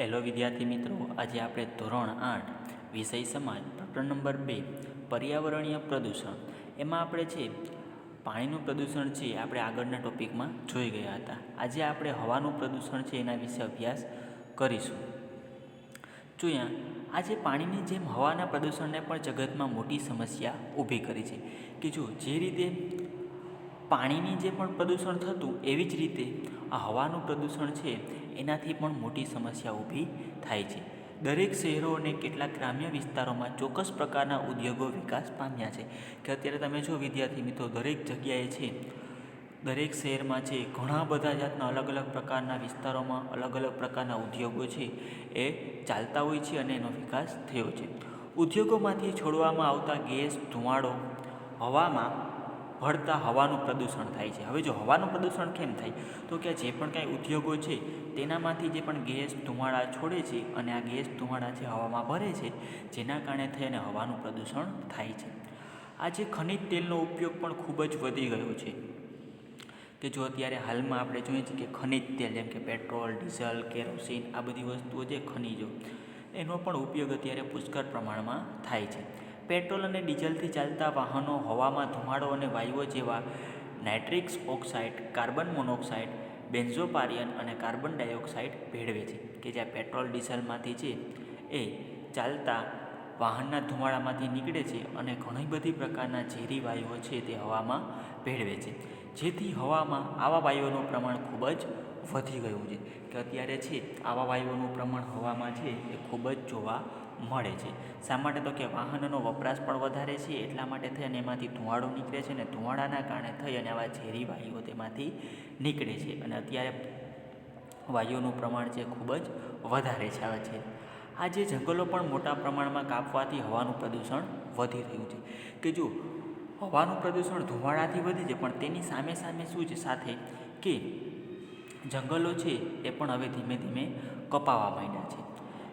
Hello વિદ્યાર્થી મિત્રો, આજે આપણે ધોરણ આઠ, વિષય સમાજ, પ્રકરણ નંબર બે, પર્યાવરણીય પ્રદૂષણ. એમાં આપણે છે, પાણીનું પ્રદૂષણ છે આપણે આગળના ટોપિકમાં જોઈ ગયા હતા. આજે આપણે હવાનું પ્રદૂષણ છે એના વિશે અભ્યાસ કરીશું. જોયા આજે પાણીની જેમ હવાના પ્રદૂષણને પણ જગતમાં મોટી સમસ્યા ઊભી કરી છે. કે જો જે રીતે પાણીની જે પણ પ્રદૂષણ થતું એવી જ રીતે આ હવાનું પ્રદૂષણ છે, એનાથી પણ મોટી સમસ્યા ઊભી થાય છે. દરેક શહેરો અને કેટલાક ગ્રામ્ય વિસ્તારોમાં ચોક્કસ પ્રકારના ઉદ્યોગો વિકાસ પામ્યા છે. કે અત્યારે તમે જો વિદ્યાર્થી મિત્રો, દરેક જગ્યાએ છે, દરેક શહેરમાં છે, ઘણા બધા જાતના અલગ અલગ પ્રકારના વિસ્તારોમાં અલગ અલગ પ્રકારના ઉદ્યોગો છે, એ ચાલતા હોય છે અને એનો વિકાસ થયો છે. ઉદ્યોગોમાંથી છોડવામાં આવતા ગેસ, ધુમાડો, હવામાં ભળતા હવાનું પ્રદૂષણ થાય છે. હવે જો હવાનું પ્રદૂષણ કેમ થાય? તો કે જે પણ કાંઈ ઉદ્યોગો છે, તેનામાંથી જે પણ ગેસ ધુમાડા છોડે છે અને આ ગેસ ધુમાડા જે હવામાં ભરે છે, જેના કારણે થઈ અને હવાનું પ્રદૂષણ થાય છે. આજે ખનિજ તેલનો ઉપયોગ પણ ખૂબ જ વધી ગયો છે. કે જો અત્યારે હાલમાં આપણે જોઈએ છીએ કે ખનિજ તેલ જેમ કે પેટ્રોલ, ડીઝલ, કેરોસીન આ બધી વસ્તુઓ છે ખનિજો, એનો પણ ઉપયોગ અત્યારે પુષ્કળ પ્રમાણમાં થાય છે. પેટ્રોલ અને ડીઝલથી ચાલતા વાહનો, હવામાં ધુમાડો અને વાયુઓ જેવા nitric oxide, carbon monoxide, benzopyrene અને કાર્બન ડાયોક્સાઇડ ભેળવે છે, કે જ્યાં પેટ્રોલ ડીઝલમાંથી છે એ ચાલતા વાહનના ધુમાડામાંથી નીકળે છે અને ઘણી બધી પ્રકારના ઝેરી વાયુઓ છે તે હવામાં ભેળવે છે. જેથી હવામાં આવા વાયુઓનું પ્રમાણ ખૂબ જ વધી ગયું છે, કે અત્યારે છે આવા વાયુઓનું પ્રમાણ હવામાં છે એ ખૂબ જ જોવા મળે છે. શા માટે તો કે વાહનનો વપરાશ પણ વધારે છે, એટલા માટે થઈ અને એમાંથી ધુમાડો નીકળે છે અને ધુમાડાના કારણે થઈ અને આવા ઝેરી વાયુઓ તેમાંથી નીકળે છે. અને અત્યારે વાયુઓનું પ્રમાણ છે ખૂબ જ વધારે છે, આવે છે. આજે જંગલો પણ મોટા પ્રમાણમાં કાપવાથી હવાનું પ્રદૂષણ વધી રહ્યું છે. કે જો હવાનું પ્રદૂષણ ધુમાડાથી વધે છે પણ તેની સામે સામે શું છે? સાથે કે જંગલો છે એ પણ હવે ધીમે ધીમે કપાવા માંડ્યા છે.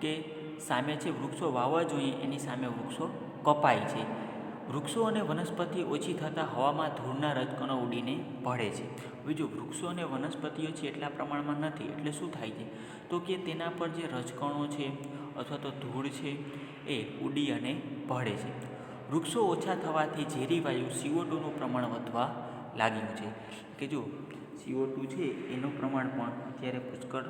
કે સામે છે વૃક્ષો વાવવા જોઈએ એની સામે વૃક્ષો કપાય છે. વૃક્ષો અને વનસ્પતિ ઓછી થતાં હવામાં ધૂળના રજકણો ઉડીને ભળે છે. હવે જો વૃક્ષો અને વનસ્પતિઓ છે એટલા પ્રમાણમાં નથી, એટલે શું થાય છે? તો કે તેના પર જે રજકણો છે અથવા તો ધૂળ છે એ ઉડી અને ભળે છે. વૃક્ષો ઓછા થવાથી ઝેરી વાયુ સીઓ ટુનું પ્રમાણ વધવા લાગ્યું છે. કે જો સીઓ ટુ છે એનું પ્રમાણ પણ અત્યારે પુષ્કળ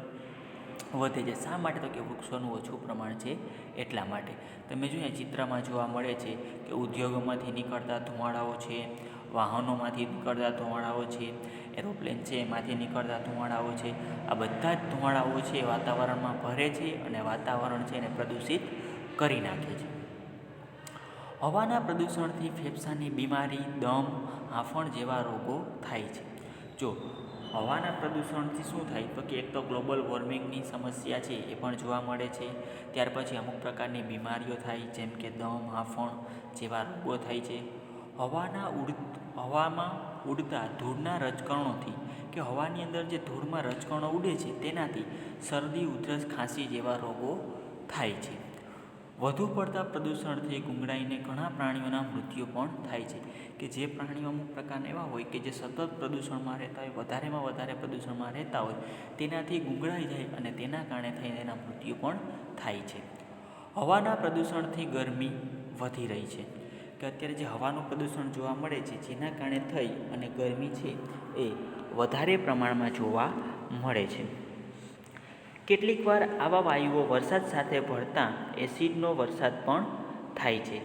વધે છે. શા માટે? તો કે વૃક્ષોનું ઓછું પ્રમાણ છે એટલા માટે. તમે જોઈએ ચિત્રમાં જોવા મળે છે કે ઉદ્યોગોમાંથી નીકળતા ધુમાડાઓ છે, વાહનોમાંથી નીકળતા ધુમાડાઓ છે, એરોપ્લેન છે, એમાંથી નીકળતા ધુમાડાઓ છે. આ બધા જ ધુમાડાઓ છે વાતાવરણમાં ભરે છે અને વાતાવરણ છે એને પ્રદૂષિત કરી નાખે છે. હવાના પ્રદૂષણથી ફેફસાની બીમારી, દમ હાંફણ જેવા રોગો થાય છે. જો હવાના પ્રદૂષણથી શું થાય? તો કે એક તો ગ્લોબલ વોર્મિંગની સમસ્યા છે, એ પણ જોવા મળે છે. ત્યાર પછી અમુક પ્રકારની બીમારીઓ થાય, જેમ કે દમ હાંફણ જેવા રોગો થાય છે. હવાના ઉડ, હવામાં ઉડતા ધૂળના રજકણોથી, કે હવાની અંદર જે ધૂળમાં રજકણો ઉડે છે, તેનાથી શરદી, ઉધરસ, ખાંસી જેવા રોગો થાય છે. વધુ પડતા પ્રદૂષણથી ગુંગળાઈને ઘણા પ્રાણીઓના મૃત્યુ પણ થાય છે કે જે પ્રાણીઓ અમુક પ્રકારના એવા હોય કે જે સતત પ્રદૂષણમાં રહેતા હોય, વધારેમાં વધારે પ્રદૂષણમાં રહેતા હોય, તેનાથી ગુંગળાઈ જાય અને તેના કારણે થઈને એના મૃત્યુ પણ થાય છે. હવાના પ્રદૂષણથી ગરમી વધી રહી છે કે અત્યારે જે હવાનું પ્રદૂષણ જોવા મળે છે, જેના કારણે થઈ અને ગરમી છે એ વધારે પ્રમાણમાં જોવા મળે છે. કેટલીક વાર આવા વાયુઓ વરસાદ સાથે ભળતા એસિડનો વરસાદ પણ થાય છે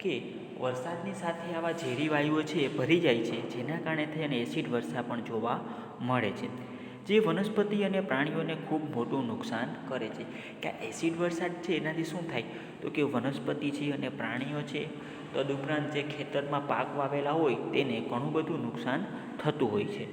કે વરસાદની સાથે આવા ઝેરી વાયુઓ છે એ ભરી જાય છે, જેના કારણે થઈને એસિડ વર્ષા પણ જોવા મળે છે, જે વનસ્પતિ અને પ્રાણીઓને ખૂબ મોટું નુકસાન કરે છે. કે આ એસિડ વરસાદ છે એનાથી શું થાય? તો કે વનસ્પતિ છે અને પ્રાણીઓ છે તદુપરાંત જે ખેતરમાં પાક વાવેલા હોય તેને ઘણું બધું નુકસાન થતું હોય છે.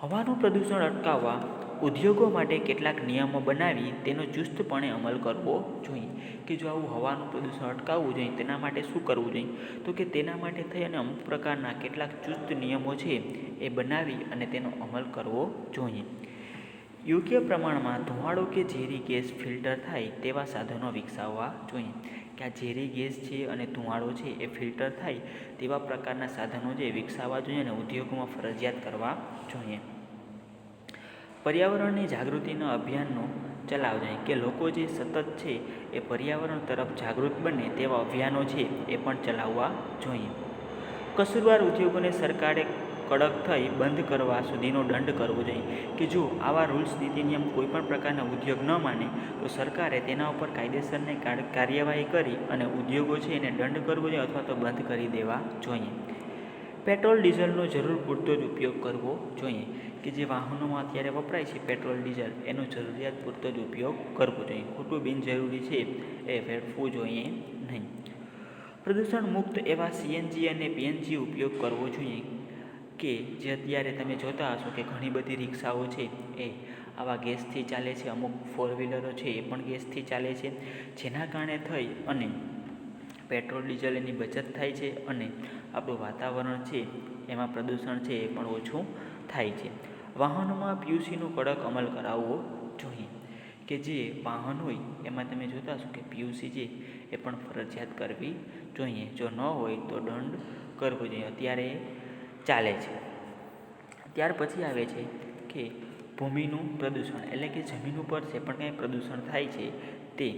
હવાનું પ્રદૂષણ અટકાવવા ઉદ્યોગો માટે કેટલાક નિયમો બનાવી તેનો ચુસ્તપણે અમલ કરવો જોઈએ. કે જો આવું હવાનું પ્રદૂષણ અટકાવવું જોઈએ, તેના માટે શું કરવું જોઈએ? તો કે તેના માટે થઈ અને અમુક પ્રકારના કેટલાક ચુસ્ત નિયમો છે એ બનાવી અને તેનો અમલ કરવો જોઈએ. યોગ્ય પ્રમાણમાં ધુમાડો કે ઝેરી ગેસ ફિલ્ટર થાય તેવા સાધનો વિકસાવવા જોઈએ. કે આ ઝેરી ગેસ છે અને ધુમાડો છે એ ફિલ્ટર થાય તેવા પ્રકારના સાધનો છે વિકસાવવા જોઈએ અને ઉદ્યોગોમાં ફરજિયાત કરવા જોઈએ. પર્યાવરણની જાગૃતિના અભિયાનનો ચલાવ જાય કે લોકો જે સતત છે એ પર્યાવરણ તરફ જાગૃત બને તેવા અભિયાનો છે એ પણ ચલાવવા જોઈએ. કસૂરવાર ઉદ્યોગોને સરકારે કડક થઈ બંધ કરવા સુધીનો દંડ કરવો જોઈએ કે જો આવા રૂલ્સ, નીતિ, નિયમ કોઈપણ પ્રકારના ઉદ્યોગ ન માને, તો સરકારે તેના ઉપર કાયદેસરને કાર્યવાહી કરી અને ઉદ્યોગો છે એને દંડ કરવો જોઈએ અથવા તો બંધ કરી દેવા જોઈએ. પેટ્રોલ, ડીઝલનો જરૂર પૂરતો જ ઉપયોગ કરવો જોઈએ કે જે વાહનોમાં અત્યારે વપરાય છે પેટ્રોલ, ડીઝલ, એનો જરૂરિયાત પૂરતો જ ઉપયોગ કરવો જોઈએ. ખોટું બિનજરૂરી છે એ વેડફવું જોઈએ નહીં. પ્રદૂષણ મુક્ત એવા સીએનજી અને પીએનજી ઉપયોગ કરવો જોઈએ કે જે અત્યારે તમે જોતા હશો કે ઘણી બધી રિક્ષાઓ છે એ આવા ગેસથી ચાલે છે, અમુક ફોર વ્હીલરો છે એ પણ ગેસથી ચાલે છે. જેના કારણે થઈ અને પેટ્રોલ, ડીઝલ એની બચત થાય છે અને આપણું વાતાવરણ છે એમાં પ્રદૂષણ છે એ પણ ઓછું થાય છે. વાહનોમાં પીયુસીનો કડક અમલ કરાવવો જોઈએ. કે જે વાહન હોય, એમાં તમે જોતા હશો કે પીયુસી છે એ પણ ફરજિયાત કરવી જોઈએ. જો ન હોય તો દંડ કરવો જોઈએ. અત્યારે ચાલે છે. ત્યાર પછી આવે છે કે ભૂમિનું પ્રદૂષણ. એટલે કે જમીન ઉપર જે પણ કાંઈ પ્રદૂષણ થાય છે તે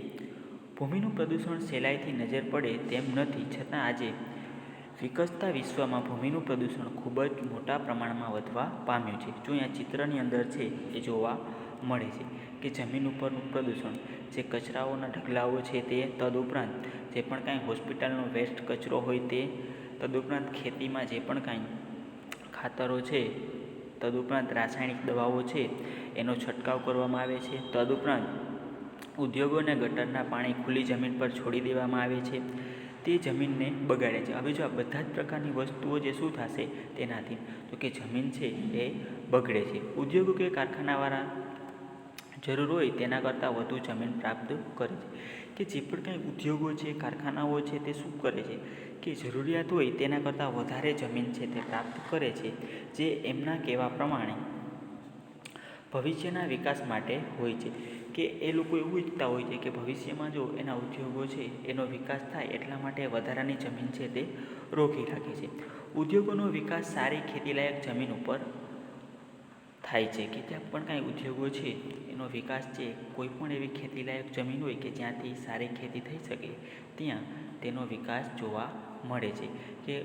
ભૂમિનું પ્રદૂષણ સહેલાઈથી નજર પડે તેમ નથી, છતાં આજે વિકસતા વિશ્વમાં ભૂમિનું પ્રદૂષણ ખૂબ જ મોટા પ્રમાણમાં વધવા પામ્યું છે. જો અહીંયા ચિત્રની અંદર છે એ જોવા મળે છે કે જમીન ઉપરનું પ્રદૂષણ, જે કચરાઓના ઢગલાઓ છે તે તદુપરાંત જે પણ કાંઈ હોસ્પિટલનો વેસ્ટ કચરો હોય તે તદુપરાંત ખેતીમાં જે પણ કાંઈ ખાતરો છે, તદુપરાંત રાસાયણિક દવાઓ છે, એનો છંટકાવ કરવામાં આવે છે. તદુપરાંત ઉદ્યોગો અને ગટરના પાણી ખુલ્લી જમીન પર છોડી દેવામાં આવે છે. તે જમીનને બગાડે છે. હવે જો આ બધા જ પ્રકારની વસ્તુઓ જે શું થશે તેનાથી? તો કે જમીન છે એ બગડે છે. ઉદ્યોગો કે કારખાનાવાળા જરૂર હોય તેના કરતાં વધુ જમીન પ્રાપ્ત કરે છે. કે જે પણ કંઈ ઉદ્યોગો છે, કારખાનાઓ છે તે શું કરે છે? કે જરૂરિયાત હોય તેના કરતાં વધારે જમીન છે તે પ્રાપ્ત કરે છે. જે એમના કહેવા પ્રમાણે ભવિષ્યના વિકાસ માટે હોય છે. કે એ લોકો એવું ઈચ્છતા હોય છે કે ભવિષ્યમાં જો એના ઉદ્યોગો છે, એનો વિકાસ થાય એટલા માટે વધારાની જમીન છે તે રોકી રાખે છે. ઉદ્યોગોનો વિકાસ સારી ખેતીલાયક જમીન ઉપર થાય છે. કે ત્યાં પણ કાંઈ ઉદ્યોગો છે, એનો વિકાસ છે, કોઈ પણ એવી ખેતીલાયક જમીન હોય કે જ્યાંથી સારી ખેતી થઈ શકે, ત્યાં તેનો વિકાસ જોવા મળે છે. કે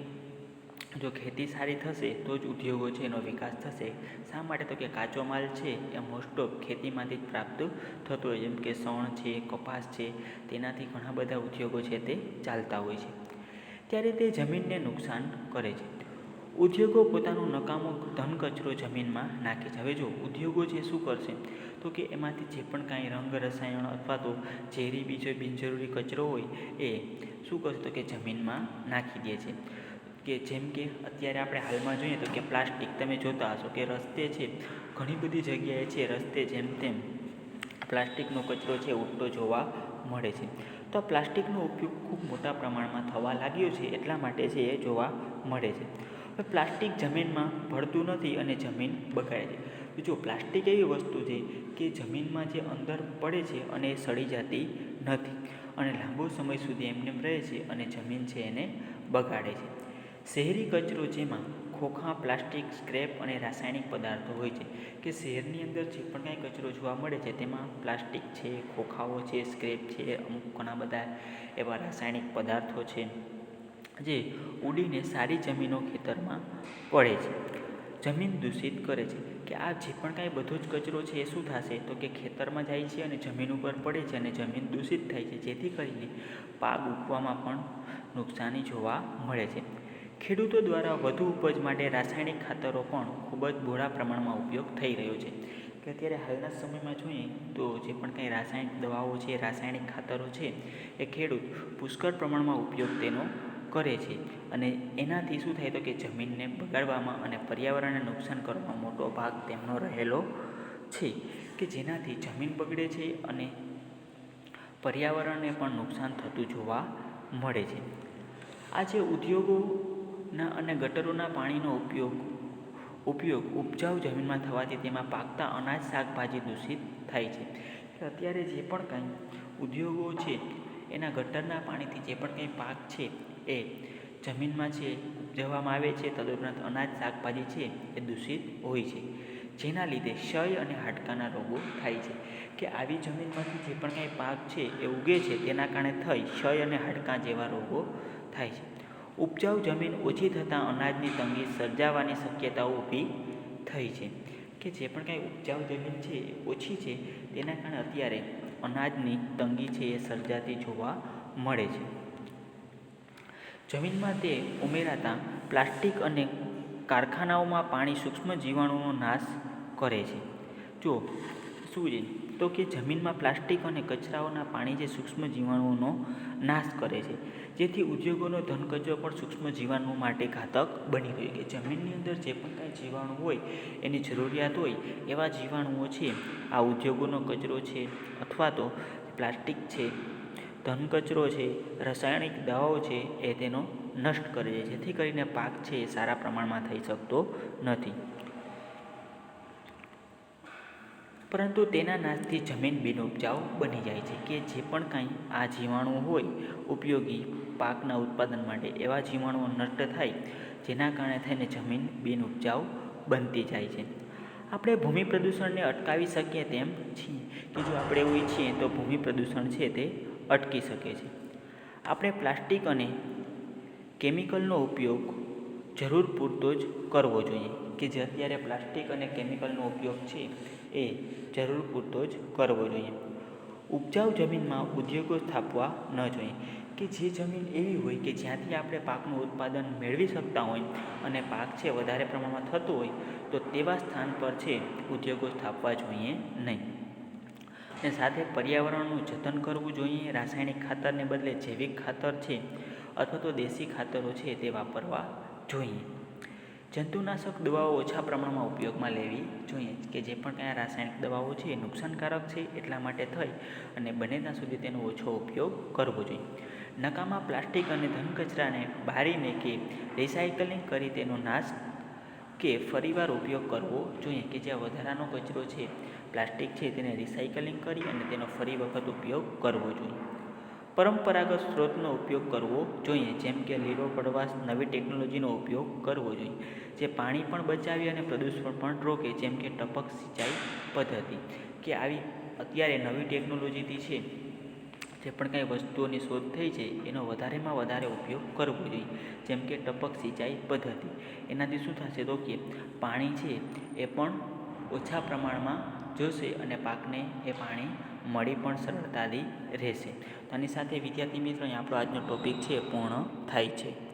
જો ખેતી સારી થશે, તો જ ઉદ્યોગો છે એનો વિકાસ થશે. શા માટે? તો કે કાચો માલ છે એ મોસ્ટ ઓફ ખેતીમાંથી જ પ્રાપ્ત થતો હોય. જેમ કે સણ છે, કપાસ છે, તેનાથી ઘણા બધા ઉદ્યોગો છે તે ચાલતા હોય છે. ત્યારે તે જમીનને નુકસાન કરે છે. ઉદ્યોગો પોતાનો નકામો ધન કચરો જમીનમાં નાખે છે. હવે જો ઉદ્યોગો છે શું કરશે? તો કે એમાંથી જે પણ કાંઈ રંગ, રસાયણ અથવા તો ઝેરી બીજો બિનજરૂરી કચરો હોય એ શું કરશે? તો કે જમીનમાં નાખી દે છે. કે જેમ કે અત્યારે આપણે હાલમાં જોઈએ તો કે પ્લાસ્ટિક તમે જોતા હશો કે રસ્તે છે, ઘણી બધી જગ્યાએ છે રસ્તે જેમ તેમ પ્લાસ્ટિકનો કચરો છે, ઉડતો જોવા મળે છે. તો આ પ્લાસ્ટિકનો ઉપયોગ ખૂબ મોટા પ્રમાણમાં થવા લાગ્યો છે, એટલા માટે છે એ જોવા મળે છે. હવે પ્લાસ્ટિક જમીનમાં ભળતું નથી અને જમીન બગાડે છે. જો પ્લાસ્ટિક એવી વસ્તુ છે કે જમીનમાં જે અંદર પડે છે અને એ સડી જતી નથી અને લાંબો સમય સુધી એમને રહે છે અને જમીન છે એને બગાડે છે. શહેરી કચરો જેમાં ખોખા, પ્લાસ્ટિક, સ્ક્રેપ અને રાસાયણિક પદાર્થો હોય છે કે શહેરની અંદર જે પણ કાંઈ કચરો જોવા મળે છે તેમાં પ્લાસ્ટિક છે, ખોખાઓ છે, સ્ક્રેપ છે, અમુક ઘણા બધા એવા રાસાયણિક પદાર્થો છે જે ઉડીને સારી જમીનો ખેતરમાં પડે છે. જમીન દૂષિત કરે છે કે આ જે પણ કાંઈ બધો જ કચરો છે એ શું થશે? તો કે ખેતરમાં જાય છે અને જમીન ઉપર પડે છે અને જમીન દૂષિત થાય છે જેથી કરીને પાક ઉગવામાં પણ નુકસાની જોવા મળે છે. ખેડૂતો દ્વારા વધુ ઉપજ માટે રાસાયણિક ખાતરો પણ ખૂબ જ બહોળા પ્રમાણમાં ઉપયોગ થઈ રહ્યો છે. કે અત્યારે હાલના સમયમાં જોઈએ તો જે પણ કંઈ રાસાયણિક દવાઓ છે, રાસાયણિક ખાતરો છે, એ ખેડૂત પુષ્કળ પ્રમાણમાં ઉપયોગ તેનો કરે છે. અને એનાથી શું થાય તો કે જમીનને બગાડવામાં અને પર્યાવરણને નુકસાન કરવામાં મોટો ભાગ તેમનો રહેલો છે. કે જેનાથી જમીન બગડે છે અને પર્યાવરણને પણ નુકસાન થતું જોવા મળે છે. આ જે ઉદ્યોગોના અને ગટરોના પાણીનો ઉપયોગ ઉપયોગ ઉપજાઉ જમીનમાં થવાથી તેમાં પાકતા અનાજ શાકભાજી દૂષિત થાય છે. અત્યારે જે પણ કંઈ ઉદ્યોગો છે, એના ગટરના પાણીથી જે પણ કંઈ પાક છે, એ જમીનમાં છે ઉપજાવવામાં આવે છે, તદુપરાંત અનાજ શાકભાજી છે, એ દૂષિત હોય છે. જેના લીધે ક્ષય અને હાડકાના રોગો થાય છે. કે આવી જમીનમાંથી જે પણ કાંઈ પાક છે, એ ઉગે છે, તેના કારણે થઈ ક્ષય અને હાડકાં જેવા રોગો થાય છે. ઉપજાઉ જમીન ઓછી થતાં અનાજની તંગી સર્જાવાની શક્યતાઓ ઊભી થઈ છે. કે જે પણ કાંઈ ઉપજાઉ જમીન છે એ ઓછી છે, તેના કારણે અત્યારે અનાજની તંગી છે એ સર્જાતી જોવા મળે છે. જમીનમાં તે ઉમેરાતા પ્લાસ્ટિક અને કારખાનાઓમાં પાણી સૂક્ષ્મ જીવાણુનો નાશ કરે છે. જો શું છે, તો કે જમીનમાં પ્લાસ્ટિક અને કચરાઓના પાણી જે સૂક્ષ્મ જીવાણુઓનો નાશ કરે છે, જેથી ઉદ્યોગોનો ધન કચરો પણ સૂક્ષ્મ જીવાણુ માટે ઘાતક બની ગયો કે જમીનની અંદર જે પણ કાંઈ જીવાણુ હોય, એની જરૂરિયાત હોય, એવા જીવાણુઓ છે, આ ઉદ્યોગોનો કચરો છે, અથવા તો પ્લાસ્ટિક છે ધન કચરો છે, રાસાયણિક દવાઓ છે, એ તેનો નષ્ટ કરે છે. જેથી કરીને પાક છે એ સારા પ્રમાણમાં થઈ શકતો નથી. પરંતુ તેના નાશથી જમીન બિનઉપજાઉ બની જાય છે કે જે પણ કાંઈ આ જીવાણુ હોય, ઉપયોગી પાકના ઉત્પાદન માટે એવા જીવાણુઓ નષ્ટ થાય, જેના કારણે થઈને જમીન બિનઉપજાઉ બનતી જાય છે. આપણે ભૂમિ પ્રદૂષણને અટકાવી શકીએ તેમ છીએ કે જો આપણે એવું ઈચ્છીએ તો ભૂમિ પ્રદૂષણ છે તે અટકી શકે છે. આપણે પ્લાસ્ટિક અને કેમિકલનો ઉપયોગ જરૂર પૂરતો જ કરવો જોઈએ કે જે અત્યારે પ્લાસ્ટિક અને કેમિકલનો ઉપયોગ છે એ જરૂર પૂરતો જ કરવો જોઈએ. ઉપજાઉ જમીનમાં ઉદ્યોગો સ્થાપવા ન જોઈએ. કે જે જમીન એવી હોય કે જ્યાંથી આપણે પાકનું ઉત્પાદન મેળવી શકતા હોય અને પાક છે વધારે પ્રમાણમાં થતો હોય, તો તેવા સ્થાન પર છે ઉદ્યોગો સ્થાપવા જોઈએ નહીં. અને સાથે પર્યાવરણનું જતન કરવું જોઈએ. રાસાયણિક ખાતરને બદલે જૈવિક ખાતર છે અથવા તો દેશી ખાતરો છે તે વાપરવા જોઈએ. જંતુનાશક દવાઓ ઓછા પ્રમાણમાં ઉપયોગમાં લેવી જોઈએ કે જે પણ કાંઈ રાસાયણિક દવાઓ છે એ નુકસાનકારક છે એટલા માટે થઈ અને બને ત્યાં સુધી તેનો ઓછો ઉપયોગ કરવો જોઈએ. નકામા પ્લાસ્ટિક અને ધન કચરાને બારીને કે રિસાયકલિંગ કરી તેનો નાશ કે ફરીવાર ઉપયોગ કરવો જોઈએ કે જ્યાં વધારાનો કચરો છે, પ્લાસ્ટિક છે, તેને રિસાયકલિંગ કરી અને તેનો ફરી વખત ઉપયોગ કરવો જોઈએ. પરંપરાગત સ્ત્રોતનો ઉપયોગ કરવો જોઈએ, જેમ કે લીલો પડવાશ નવી ટેકનોલોજીનો ઉપયોગ કરવો જોઈએ, જે પાણી પણ બચાવી અને પ્રદૂષણ પણ રોકે, જેમ કે ટપક સિંચાઈ પદ્ધતિ. કે આવી અત્યારે નવી ટેકનોલોજીથી છે, જે પણ કાંઈ વસ્તુઓની શોધ થઈ છે, એનો વધારેમાં વધારે ઉપયોગ કરવો જોઈએ, જેમ કે ટપક સિંચાઈ પદ્ધતિ. એનાથી શું થશે? તો કે પાણી છે એ પણ ઓછા પ્રમાણમાં જોશે અને પાકને એ પાણી મળી પણ સરળતાથી રહેશે. તો આની સાથે વિદ્યાર્થી મિત્રો આપણો આજનો ટોપિક છે, પૂર્ણ થાય છે.